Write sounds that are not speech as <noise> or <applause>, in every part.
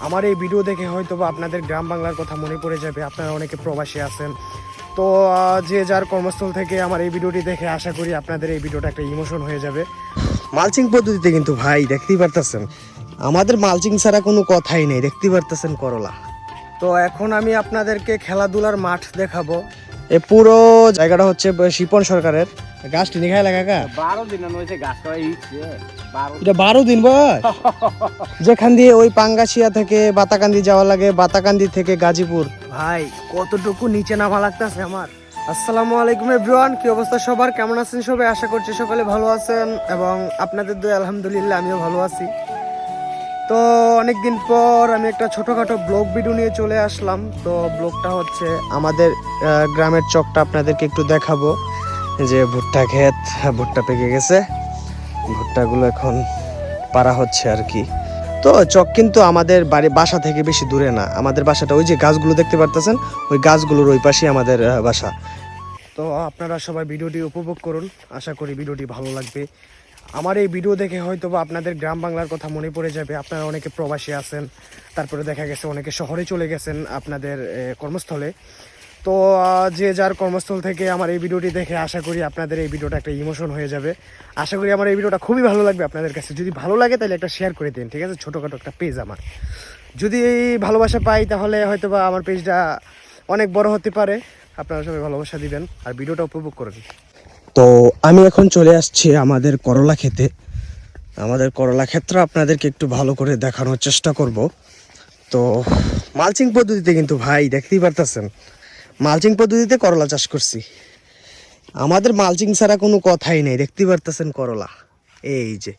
আমার এই ভিডিও দেখে হয়তো বা আপনাদের গ্রাম বাংলার কথা মনে পড়ে যাবে। আপনারা অনেকে প্রবাসী আছেন। তো যে যার কর্মস্থল থেকে আমার এই ভিডিওটি দেখে আশা করি আপনাদের এই ভিডিওটা একটা ইমোশন হয়ে যাবে। মালচিং পদ্ধতিতে কিন্তু ভাই, দেখতেই পারতেছেন। আমাদের মালচিং ছাড়া কোনো কথাই নেই, দেখতেই পারতেছেন করলা। তো, এখন আমি আপনাদেরকে খেলাধুলার মাঠ দেখাবো। এ পুরো জায়গাটা হচ্ছে শিপন সরকারের। গাছটি নিখায় লাগা কা বারো দিন হয়েছে গাছ এটা বারো দিন বয় <laughs> যেখান দিয়ে ওই পাঙ্গাছিয়া থেকে বাতাকান্দি যাওয়া লাগে বাতাকান্দি থেকে গাজীপুর। ভাই কতটুকু নিচে নামা লাগতেছে আমার। আসসালামু আলাইকুম এভরিওয়ান কি অবস্থা সবার? কেমন আছেন সবাই? আশা করছি সকলে ভালো আছেন এবং আপনাদের দুই আলহামদুলিল্লাহ আমিও ভালো আছি। তো অনেকদিন পর আমি একটা ছোটখাটো ব্লগ ভিডিও নিয়ে চলে আসলাম। তো ব্লগটা হচ্ছে আমাদের আহ, গ্রামের চকটা আপনাদেরকে একটু দেখাবো। যে ভুট্টা ক্ষেত ভুট্টা পেকে গেছে। ভুট্টাগুলো এখন পারা হচ্ছে আর কি। তো চক কিন্তু আমাদের বাড়ি, বাসা থেকে বেশি দূরে না। আমাদের বাসাটা ওই যে গাছগুলো দেখতে পারতেছেন, ওই গাছগুলোর ওই পাশেই আমাদের বাসা। তো আপনারা সবাই ভিডিওটি উপভোগ করুন। আশা করি ভিডিওটি ভালো লাগবে। আমার এই ভিডিও দেখে হয়তো বা আপনাদের গ্রাম বাংলার কথা মনে পড়ে যাবে। আপনারা অনেকে প্রবাসী আছেন, তারপরে দেখা গেছে অনেকে শহরে চলে গেছেন আপনাদের কর্মস্থলে। তো যে যার কর্মস্থল থেকে আমার এই ভিডিওটি দেখে আশা করি আপনাদের এই ভিডিওটা একটা ইমোশন হয়ে যাবে। আশা করি আমার এই ভিডিওটা খুবই ভালো লাগবে আপনাদের কাছে। যদি ভালো লাগে তাহলে একটা শেয়ার করে দিন, ঠিক আছে? ছোটোখাটো একটা পেজ আমার। যদি ভালোবাসা পাই তাহলে হয়তো বা আমার পেজটা অনেক বড় হতে পারে। আপনারা সবাই ভালোবাসা দিবেন আর ভিডিওটা উপভোগ করবেন তো আমি এখন চলে আসছি আমাদের করলা খেতে। আমাদের করলা ক্ষেত্র আপনাদেরকে একটু ভালো করে দেখানোর চেষ্টা করব। তো মালচিং পদ্ধতিতে কিন্তু ভাই দেখতেই পারতেছেন। মালচিং পদ্ধতিতে করলা চাষ করছি। আমাদের মালচিং ছাড়া কোনো কথাই নেই, দেখতে পারতেছেন করলা। এই যে।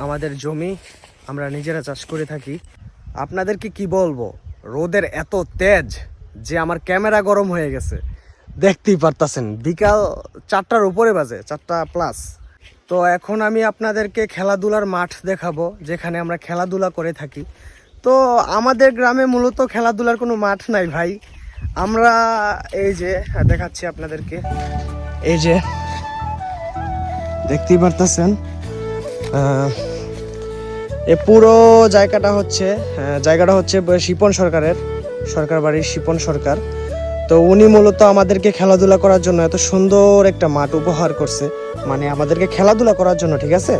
আমাদের জমি আমরা নিজেরা চাষ করে থাকি। আপনাদেরকে কি বলব? রোদের এত তেজ। যে আমার ক্যামেরা গরম হয়ে গেছে। দেখতেই পারতাছেন, বিকাল চারটার উপরে বাজে, চারটা প্লাস তো এখন আমি আপনাদেরকে খেলাধুলার মাঠ দেখাবো, যেখানে আমরা খেলাধুলা করে থাকি। তো আমাদের গ্রামে মূলত খেলাধুলার কোনো মাঠ নাই ভাই। আমরা এই যে, দেখাচ্ছি আপনাদেরকে। এই যে, দেখতেই পারতেছেন এ পুরো জায়গাটা হচ্ছে জায়গাটা হচ্ছে শিপন সরকারের। সরকার বাড়ির শিপন সরকার। তো উনি মূলত আমাদেরকে খেলাধুলা করার জন্য এত সুন্দর একটা মাঠ উপহার করছে। মানে আমাদেরকে খেলাধুলা করার জন্য, ঠিক আছে?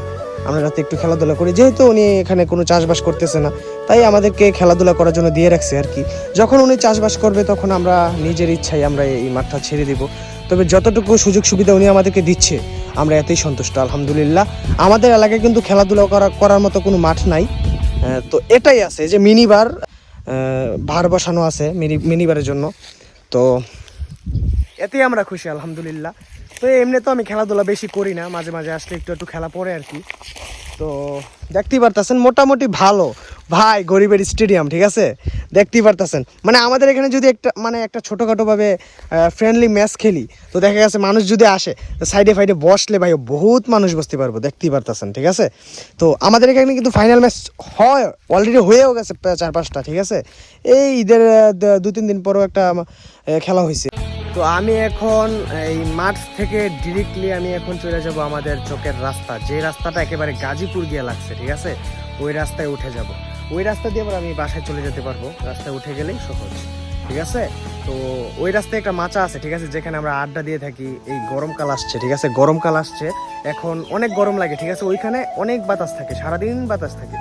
আমরা রাতে একটু খেলাধুলা করি। যেহেতু উনি এখানে কোনো চাষবাস করতেছে না, তাই আমাদেরকে খেলাধুলা করার জন্য দিয়ে রাখছে আর কি। যখন উনি চাষবাস করবে, তখন আমরা নিজের ইচ্ছায় আমরা এই মাঠটা ছেড়ে দিব। তবে যতটুকু সুযোগ সুবিধা উনি আমাদেরকে দিচ্ছে, আমরা এতেই সন্তুষ্ট, আলহামদুলিল্লাহ। আমাদের এলাকায় কিন্তু খেলাধুলা করা, করার মতো কোনো মাঠ নাই। তো এটাই আছে যে মিনি বার ভার বসানো আছে মিনি, মিনিবারের জন্য। তো এতেই আমরা খুশি, আলহামদুলিল্লাহ। তো এমনি তো আমি খেলাধুলা বেশি করি না, মাঝে মাঝে আসলে একটু একটু খেলা পড়ে আর কি। তো দেখতেই পারতেছেন, মোটামুটি ভালো। ভাই, গরিবের স্টেডিয়াম, ঠিক আছে? দেখতেই পারতেছেন। মানে আমাদের এখানে যদি একটা মানে একটা ছোটোখাটোভাবে ফ্রেন্ডলি ম্যাচ খেলি, তো দেখা গেছে মানুষ যদি আসে সাইডে ফাইডে বসলে ভাই, বহুত মানুষ বসতে পারব, দেখতেই পারতেছেন, ঠিক আছে? তো আমাদের এখানে কিন্তু ফাইনাল ম্যাচ হয় অলরেডি হয়েও গেছে চার পাঁচটা, ঠিক আছে? এই ঈদের দু তিন দিন পরও একটা খেলা হয়েছে। তো আমি এখন এই মাঠ থেকে ডিরেক্টলি আমি এখন চলে যাব আমাদের চোখের রাস্তা। যে রাস্তাটা একেবারে গাজীপুর গিয়ে লাগছে, ঠিক আছে? ওই রাস্তায় উঠে যাব। ওই রাস্তা দিয়ে আবার আমি বাসায় চলে যেতে পারব। রাস্তায় উঠে গেলেই সহজ, ঠিক আছে? তো ওই রাস্তায় একটা মাচা আছে, ঠিক আছে, যেখানে আমরা আড্ডা দিয়ে থাকি। এই গরমকাল আসছে, ঠিক আছে? গরমকাল আসছে, এখন অনেক গরম লাগে, ঠিক আছে? ওইখানে অনেক বাতাস থাকে, সারাদিন বাতাস থাকে।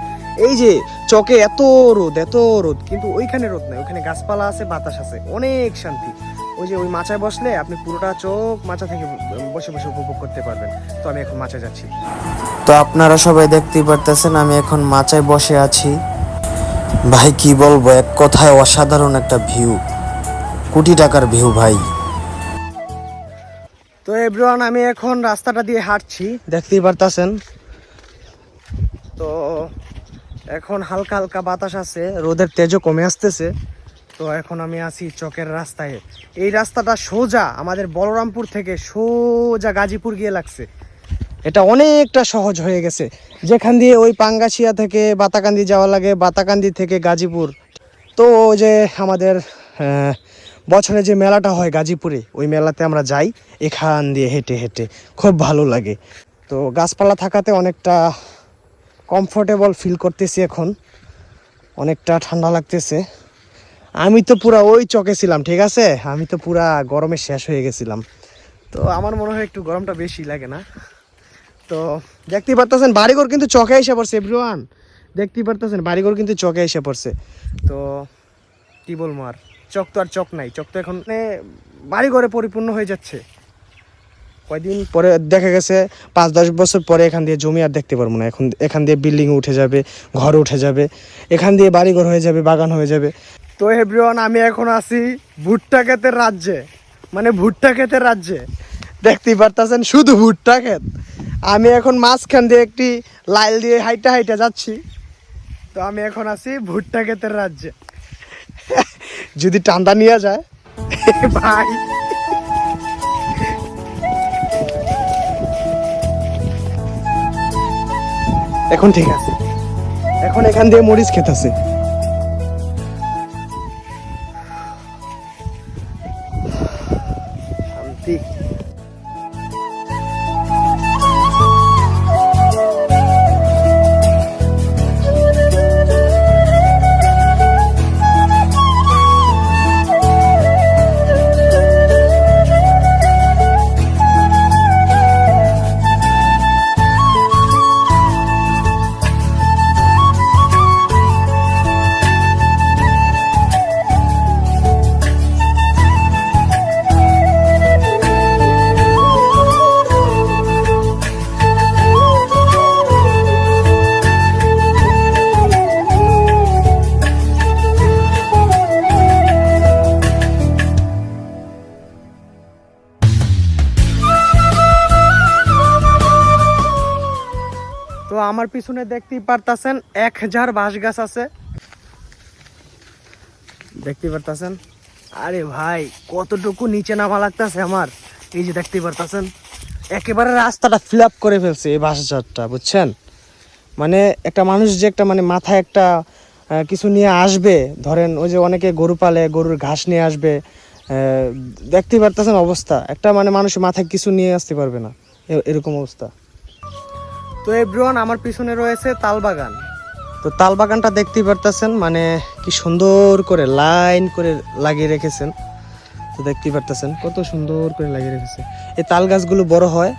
এই যে চকে এত রোদ এত রোদ, কিন্তু ওইখানে রোদ নাই, ওইখানে গাছপালা আছে, বাতাস আছে, অনেক শান্তি। ওই যে ওই মাচায় বসলে আপনি পুরোটা চোখ মাচা থেকে বসে বসে উপভোগ করতে পারবেন। তো আমি এখন মাচায় যাচ্ছি। তো আপনারা সবাই দেখতেই পারতেছেন, আমি এখন মাচায় বসে আছি। ভাই, কি বলব, এক কথায় অসাধারণ একটা ভিউ কোটি টাকার ভিউ ভাই। তো এভরিওয়ান আমি এখন রাস্তাটা দিয়ে হাঁটছি। দেখতেই পারতাছেন? তো এখন হালকা হালকা বাতাস আছে, রোদের তেজও কমে আসতেছে। তো এখন আমি আছি চকের রাস্তায়। এই রাস্তাটা সোজা, আমাদের বলরামপুর থেকে সোজা গাজীপুর গিয়ে লাগছে। এটা অনেকটা সহজ হয়ে গেছে। যেখান দিয়ে ওই পাঙ্গাছিয়া থেকে বাতাকান্দি যাওয়া লাগে, বাতাকান্দি থেকে গাজীপুর। তো যে আমাদের বছরে যে মেলাটা হয় গাজীপুরে, ওই মেলাতে আমরা যাই, এখান দিয়ে হেঁটে হেঁটে। খুব ভালো লাগে। তো গাছপালা থাকাতে অনেকটা কমফোর্টেবল ফিল করতেছি এখন। অনেকটা ঠান্ডা লাগতেছে। আমি তো পুরা ওই চকে ছিলাম, ঠিক আছে? আমি তো পুরা গরমে শেষ হয়ে গেছিলাম। তো আমার মনে হয় একটু গরমটা বেশি লাগে না। তো দেখতেই পারতেছেন, বাড়িঘর কিন্তু চকে এসে পড়ছে এভরিওয়ান দেখতেই পারতেছেন, বাড়িঘর কিন্তু চকে এসে পড়ছে। তো কি বলব আর? চক তো আর চক নাই, চক তো এখন মানে বাড়িঘরে পরিপূর্ণ হয়ে যাচ্ছে। কয়দিন পরে দেখা গেছে, পাঁচ দশ বছর পরে এখান দিয়ে জমি আর দেখতে পারব না। এখন এখান দিয়ে বিল্ডিং উঠে যাবে, ঘর উঠে যাবে, এখান দিয়ে বাড়িঘর হয়ে যাবে, বাগান হয়ে যাবে। তো এভরিওয়ান আমি এখন আছি ভুট্টা ক্ষেতের রাজ্যে মানে ভুট্টা ক্ষেতের রাজ্যে। দেখতেই পারতেছেন, শুধু ভুট্টা ক্ষেত। আমি এখন মাঝখান দিয়ে একটি লাইল দিয়ে হাইটা হাইটা যাচ্ছি। তো আমি এখন আছি ভুট্টা ক্ষেতের রাজ্যে। যদি টান্দা নিয়ে যায়, ভাই। এখন ঠিক আছে। এখন এখান দিয়ে মরিচ খেত আছে। শান্তি। আমার পিছনে দেখতেই পারতাছেন এক হাজার বাঁশ গাছ আছে। দেখতে পারতাছেন? আরে ভাই কতটুকু নিচে নামা লাগতেছে আমার। এই যে দেখতে পারতাছেন? একেবারে রাস্তাটা ফিল আপ করে ফেলছে এই বাঁশ ঝাড়টা বুঝছেন? মানে একটা মানুষ যে একটা মানে মাথায় একটা কিছু নিয়ে আসবে ধরেন ওই যে অনেকে গরু পালে গরুর ঘাস নিয়ে আসবে আহ, দেখতেই পারতেছেন অবস্থা। একটা মানে মানুষ মাথায় কিছু নিয়ে আসতে পারবে না এরকম অবস্থা। তো এভরিওয়ান আমার পিছনে রয়েছে তাল বাগান তো তাল বাগানটা দেখতেই পারতেছেন মানে কি সুন্দর করে লাইন করে লাগিয়ে রেখেছেন। তো দেখতেই পারতেছেন কত সুন্দর করে লাগিয়ে রেখেছে। এই তাল গাছগুলো বড় হয়।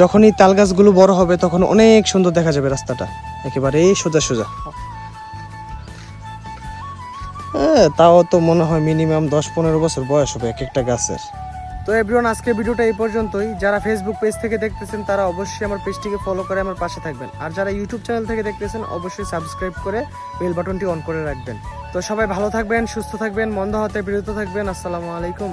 যখনই তাল গাছগুলো বড় হবে তখন অনেক সুন্দর দেখা যাবে রাস্তাটা। একেবারে সোজা সোজা। হ্যাঁ, তাও তো মনে হয় মিনিমাম দশ পনেরো বছর বয়স হবে এক একটা গাছের। তো এভরিওয়ান আজকের ভিডিওটা এই পর্যন্তই। যারা ফেসবুক পেজ থেকে দেখতেছেন, তারা অবশ্যই আমার পেজটিকে ফলো করে আমার পাশে থাকবেন। আর যারা ইউটিউব চ্যানেল থেকে দেখতেছেন, অবশ্যই সাবস্ক্রাইব করে বেল বাটনটি অন করে রাখবেন। তো সবাই ভালো থাকবেন, সুস্থ থাকবেন, মন্দ হতে বিরত থাকবেন। আসসালামু আলাইকুম।